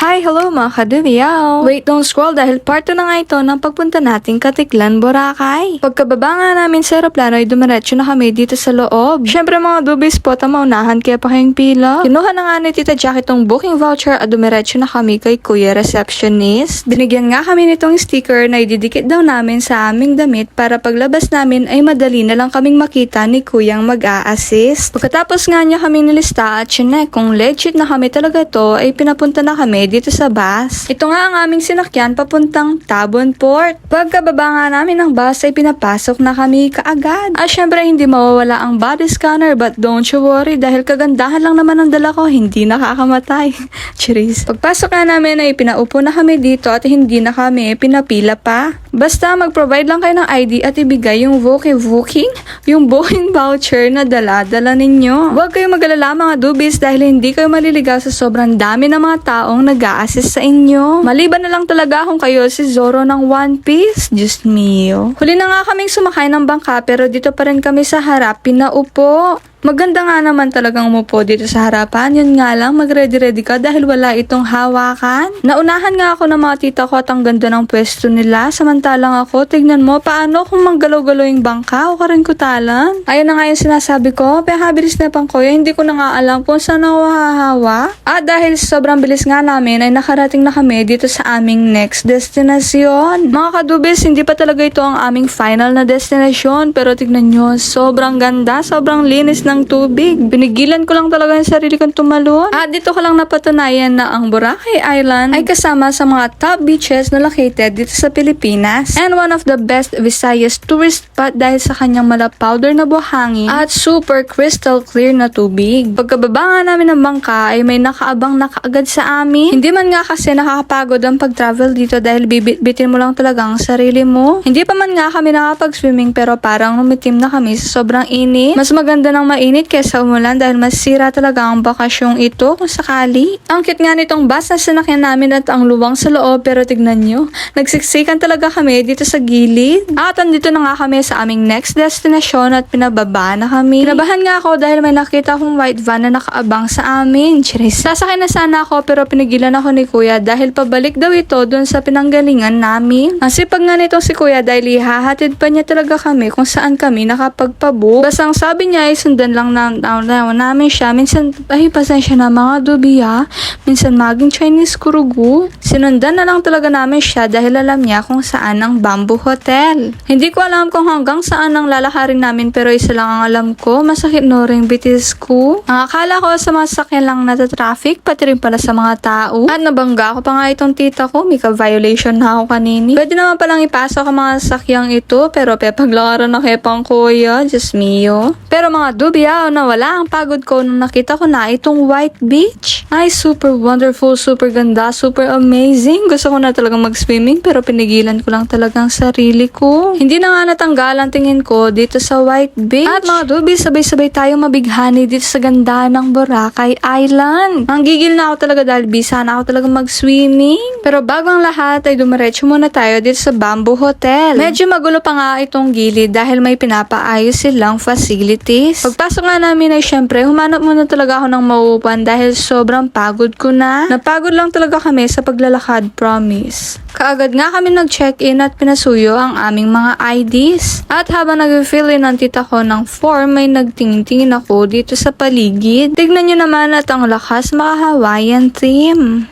Hi, hello mga kadubiyaw! Wait, don't scroll dahil part 2 na nga ito ng pagpunta nating Katiklan, Boracay. Pagkababa nga namin sa aeroplano ay dumiretso na kami dito sa loob. Siyempre mga dubis po, tamaunahan kaya pa kayong pila. Kinuha na nga ni Tita Jack itong booking voucher at dumiretso na kami kay Kuya Receptionist. Binigyan nga kami nitong sticker na ididikit daw namin sa aming damit para paglabas namin ay madali na lang kaming makita ni Kuyang mag-a-assist. Pagkatapos nga niya kaming nilista at chinek kung legit na kami talaga to ay pinapunta na kami dito sa bus. Ito nga ang aming sinakyan papuntang Tabon Port. Pagkababa nga namin ng bus ay pinapasok na kami kaagad. At syempre hindi mawawala ang body scanner but don't you worry dahil kagandahan lang naman ang dala ko hindi nakakamatay. Cheers. Pagpasok nga namin ay pinaupo na kami dito at hindi na kami pinapila pa. Basta mag-provide lang kayo ng ID at ibigay yung Voke Booking, yung booking voucher na dala-dala ninyo. Huwag kayong mag-alala mga dubis dahil hindi kayo maliligaw sa sobrang dami ng mga taong nag assist sa inyo. Maliban na lang talaga kung kayo si Zoro ng One Piece. Just mio. Huli na nga kaming sumakay ng bangka pero dito pa rin kami sa harap pinaupo. Maganda nga naman talagang umupo dito sa harapan. Yun nga lang, mag-ready-ready ka dahil wala itong hawakan. Naunahan nga ako ng mga tita ko at ang ganda ng pwesto nila. Samantalang ako, tignan mo, paano kung manggalaw-galaw yung bangka o karin kutalan? Ayun na nga yung sinasabi ko, pero habilis na pang kuya, hindi ko na nga alam kung saan ako hahawa. At dahil sobrang bilis nga namin, ay nakarating na kami dito sa aming next destination. Mga kadubis, hindi pa talaga ito ang aming final na destination. Pero tignan nyo, sobrang ganda, sobrang linis ng tubig. Binigilan ko lang talaga yung sarili kong tumalon. At dito ko lang napatunayan na ang Boracay Island ay kasama sa mga top beaches na located dito sa Pilipinas. And one of the best Visayas tourist spot dahil sa kanyang mala powder na buhangin at super crystal clear na tubig. Pagkababa nga namin ng bangka ay may nakaabang na kaagad sa amin. Hindi man nga kasi nakakapagod ang pag-travel dito dahil bibit-bitin mo lang talaga ang sarili mo. Hindi pa man nga kami nakapag-swimming pero parang lumitim na kami sa sobrang init. Mas maganda ng mainit kaysa umulan dahil masira talaga ang bakasyong ito kung sakali. Ang cute nga nitong bus na sinakyan namin at ang luwang sa loob pero tignan nyo, nagsiksikan talaga kami dito sa gilid. At andito na nga kami sa aming next destination at pinababa na kami. Pinabahan nga ako dahil may nakita akong white van na nakaabang sa amin. Chiris. Sasakay na sana ako pero pinigilan ako ni kuya dahil pabalik daw ito dun sa pinanggalingan namin. Ang sipag nga nitong si kuya dahil ihahatid pa niya talaga kami kung saan kami nakapagpabook. Basta ang sabi niya ay sundan lang na, na, namin siya. Minsan, ay pasensya na mga dubiya. Minsan maging Chinese kurugu. Sinundan na lang talaga namin siya dahil alam niya kung saan ang Bamboo Hotel. Hindi ko alam kung hanggang saan ang lalakarin namin pero isa lang ang alam ko. Masakit no ring bitis ko. Ang akala ko sa mga sakyan lang na traffic pati rin pala sa mga tao. At nabangga ko pa nga itong tita ko. May ka-violation na ako kanini. Pwede naman palang ipasok ang mga sakyang ito pero pepaglakaran na kepang kuya. Just mio. Pero mga dubiya, nawala ang pagod ko nung nakita ko na itong white beach. Ay, super wonderful, super ganda, super amazing. Gusto ko na talagang mag-swimming pero pinigilan ko lang talagang sarili ko. Hindi na nga natanggal ang tingin ko dito sa white beach. At mga dubi, sabay-sabay tayong mabighani dito sa ganda ng Boracay Island. Ang gigil na ako talaga dahil bisa na ako talaga mag-swimming. Pero bago ang lahat ay dumiretso muna tayo dito sa Bamboo Hotel. Medyo magulo pa nga itong gilid dahil may pinapaayos silang facilities. Pagpasok nga namin ay syempre, humanap muna talaga ako ng mauupan dahil sobrang pagod ko na. Napagod lang talaga kami sa paglalakad, promise. Kaagad nga kami nag-check-in at pinasuyo ang aming mga IDs. At habang nag-fill in ang tita ko ng form, may nagtingin-tingin ako dito sa paligid. Tignan nyo naman at ang lakas maka-Hawaiian theme.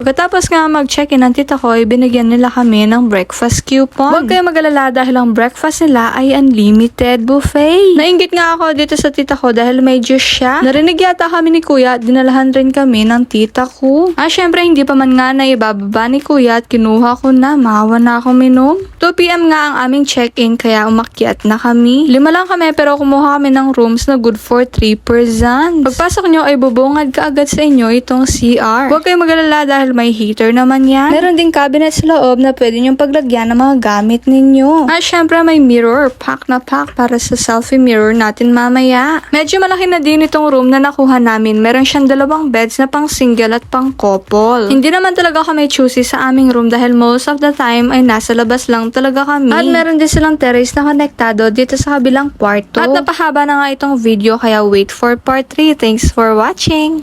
Pagkatapos nga mag-check-in ang tita ko, binigyan nila kami ng breakfast coupon. Huwag kayo mag-alala dahil ang breakfast nila ay unlimited buffet. Nainggit nga ako dito sa tita ko dahil may juice siya. Narinig yata kami ni kuya at dinalahan rin kami ng tita ko. Ah, syempre hindi pa man nga na ibababa ni kuya at kinuha ko na. Mawa na ako minom. 2pm nga ang aming check-in kaya umakyat na kami. Lima lang kami pero kumuha kami ng rooms na good for 3 persons. Pagpasok nyo ay bubungad ka agad sa inyo itong CR. Huwag kayo mag-alala dahil may heater naman yan. Meron ding cabinet sa loob na pwede nyong paglagyan ng mga gamit ninyo. At syempre may mirror, pack na pack para sa selfie mirror natin mamaya. Medyo malaki na din itong room na nakuha namin. Meron siyang dalawang beds na pang single at pang couple. Hindi naman talaga kami choosy sa aming room dahil most of the time ay nasa labas lang talaga kami. At meron din silang terrace na konektado dito sa kabilang kwarto. At napahaba na nga itong video kaya wait for part 3. Thanks for watching!